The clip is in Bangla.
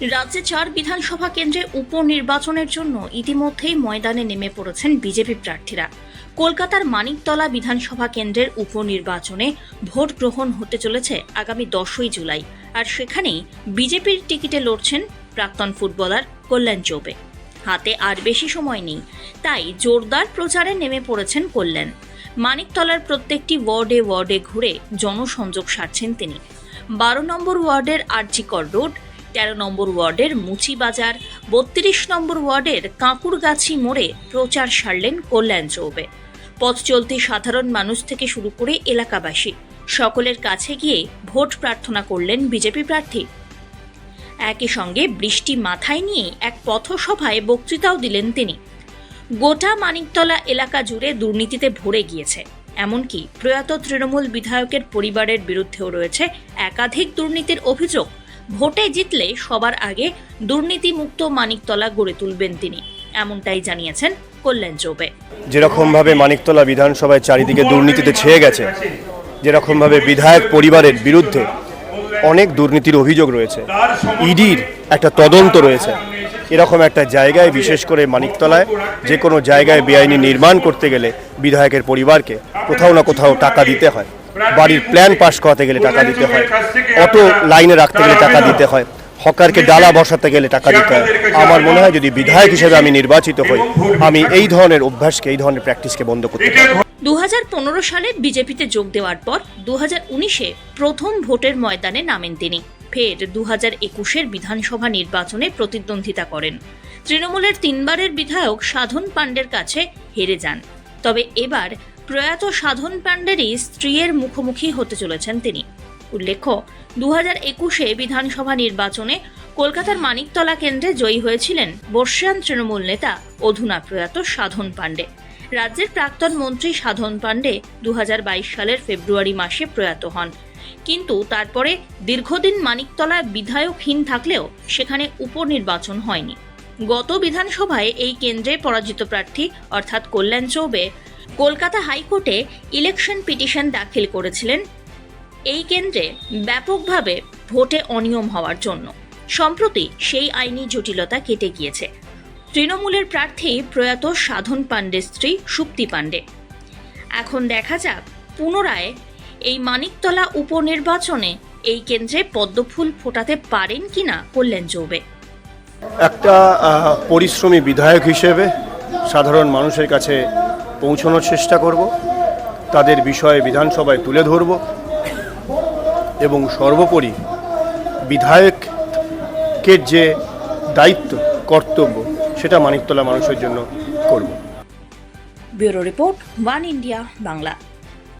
রাজ্যে চার বিধানসভা কেন্দ্রে উপনির্বাচনের জন্য ইতিমধ্যেই ময়দানে নেমে পড়েছেন বিজেপি প্রার্থীরা। কলকাতার মানিকতলা বিধানসভা কেন্দ্রের উপনির্বাচনে ভোট গ্রহণ হতে চলেছে আগামী দশই জুলাই, আর সেখানেই বিজেপির টিকিটে লড়ছেন প্রাক্তন ফুটবলার কল্যাণ চৌবে। হাতে আর বেশি সময় নেই, তাই জোরদার প্রচারে নেমে পড়েছেন কল্যাণ। মানিকতলার প্রত্যেকটি ওয়ার্ডে ওয়ার্ডে ঘুরে জনসংযোগ সারছেন তিনি। বারো নম্বর ওয়ার্ডের আরজিকর রোড তেরো নম্বর ওয়ার্ডের মুচি বাজার বত্রিশ নম্বর ওয়ার্ডের কাঁকুরগাছি মোড়ে প্রচার সারলেন কল্যাণ চৌবে। পথ চলতি সাধারণ মানুষ থেকে শুরু করে এলাকাবাসী, সকলের কাছে গিয়ে ভোট প্রার্থনা করলেন বিজেপি প্রার্থী। একই সঙ্গে বৃষ্টি মাথায় নিয়ে এক পথসভায় বক্তৃতাও দিলেন তিনি। গোটা মানিকতলা এলাকা জুড়ে দুর্নীতিতে ভরে গিয়েছে, এমনকি প্রয়াত তৃণমূল বিধায়কের পরিবারের বিরুদ্ধেও রয়েছে একাধিক দুর্নীতির অভিযোগ। ভোটে জিতলে সবার আগে দুর্নীতিমুক্ত মানিকতলা গড়ে তুলবেন তিনি। এমনটাই জানিয়েছেন কল্যাণ চৌবে। যেরকমভাবে মানিকতলা বিধানসভায় চারিদিকে দুর্নীতিতে ছেয়ে গেছে, যেরকমভাবে বিধায়ক পরিবারের বিরুদ্ধে অনেক দুর্নীতির অভিযোগ রয়েছে, ইডির একটা তদন্ত রয়েছে। এরকম একটা জায়গায়, বিশেষ করে মানিকতলায়, যে কোনো জায়গায় বেআইনি নির্মাণ করতে গেলে বিধায়কের পরিবারকে কোথাও না কোথাও টাকা দিতে হয়। বাড়ির প্ল্যান পাস করাতে গেলে টাকা দিতে হয়। অটো লাইনে রাখতে গেলে টাকা দিতে হয়। হকারকে ডালা বসাতে গেলে টাকা দিতে হয়। আমার মনে হয় যদি বিধায়ক হিসেবে আমি নির্বাচিত হই আমি এই ধরনের অভ্যাসকে এই ধরনের প্র্যাকটিসকে বন্ধ করতে পারি। দু সালে বিজেপিতে যোগ দেওয়ার পর দু উনিশে প্রথম ভোটের ময়দানে নামেন তিনি। ফের দু হাজার একুশের বিধানসভা নির্বাচনে প্রতিদ্বন্দ্বিতা করেন। তৃণমূলের তিনবারের বিধায়ক সাধন পাণ্ডের কাছে হেরে যান। তবে এবার প্রয়াত সাধন পাণ্ডেরই স্ত্রীর মুখোমুখি হতে চলেছেন তিনি। উল্লেখ্য দু হাজার একুশে বিধানসভা নির্বাচনে কলকাতার মানিকতলা কেন্দ্রে জয়ী হয়েছিলেন বর্ষিয়ান তৃণমূল নেতা অধুনা প্রয়াত সাধন পাণ্ডে। রাজ্যের প্রাক্তন মন্ত্রী সাধন পাণ্ডে দু হাজার বাইশ সালের ফেব্রুয়ারি মাসে প্রয়াত হন। কিন্তু তারপরে দীর্ঘদিন মানিকতলায় বিধায়কহীন থাকলেও সেখানে উপনির্বাচন হয়নি। গত বিধানসভায় এই কেন্দ্রে পরাজিত প্রার্থী, অর্থাৎ কল্যাণ চৌবে কলকাতা হাইকোর্টে ইলেকশন পিটিশন দাখিল করেছিলেন। এই কেন্দ্রে ব্যাপকভাবে ভোটে অনিয়ম হওয়ার জন্য। সম্প্রতি সেই আইনি জটিলতা কেটে গিয়েছে। তৃণমূলের প্রার্থী প্রয়াত সাধন পাণ্ডের স্ত্রী সুপ্তি পাণ্ডে। এখন দেখা যাক, পুনরায় এই মানিকতলা উপনির্বাচনে এই কেন্দ্রে পদ্মফুল ফোটাতে পারেন কিনা কল্যাণ চৌবে। একটা পরিশ্রমী বিধায়ক হিসেবে সাধারণ মানুষের কাছে পৌঁছানোর চেষ্টা করব। তাদের বিষয়ে বিধানসভায় তুলে ধরব এবং সর্বোপরি বিধায়কের যে দায়িত্ব, কর্তব্য, সেটা মানিকতলা মানুষের জন্য করব। Bureau report, one India, Bangla.